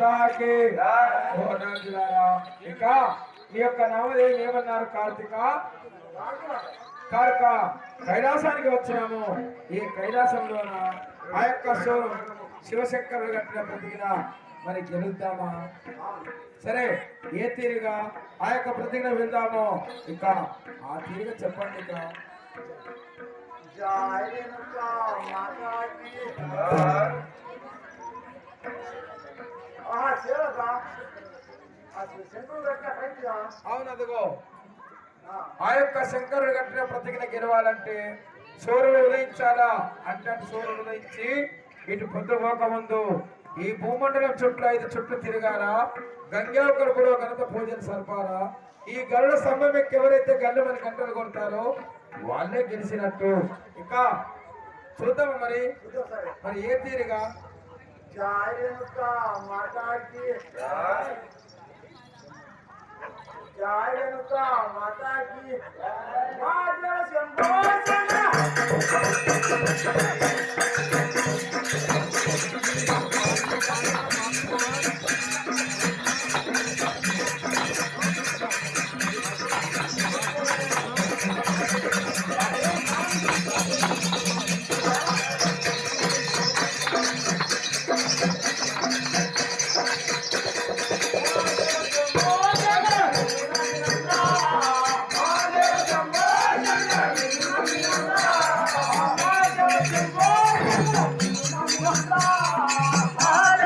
మాతాకి ఇంకా మీ యొక్క నామదేవి ఏమన్నారు కార్తీక కార్క కైలాసానికి వచ్చినాము ఈ కైలాసంలోన ఆ యొక్క సోరు శివశంకరుడు కట్టిన ప్రతిజ్ఞ మరి గెలుద్దామా సరే ఏ తీరుగా ఆ యొక్క ప్రతిజ్ఞ వెళ్దామో ఇంకా ఆ తీరుగా చెప్పండి ఇక అవును అదిగో. ఆ. యొక్క శంకరుడు కట్టిన ప్రతిజ్ఞ గెలవాలంటే సూర్యుడు ఉదయించాలా? అంటే సూర్యుడు ఉదయించి ఇటు పొద్దు పోకముందు ఈ భూమండలం చుట్టూ ఐదు చుట్టూ తిరగాల? గంగాకరు కూడా గణత పూజలు సరిపాలా? ఈ గరుడ స్తంభం ఎవరైతే గల్లు మన గంటలు కొడతారో వాళ్ళే గెలిచినట్టు. ఇంకా చూద్దాము మరి? మరి ఏ తీరుగా? జై రేణుకా మాతాకి. జై రేణుకా మాతాకి. మా జల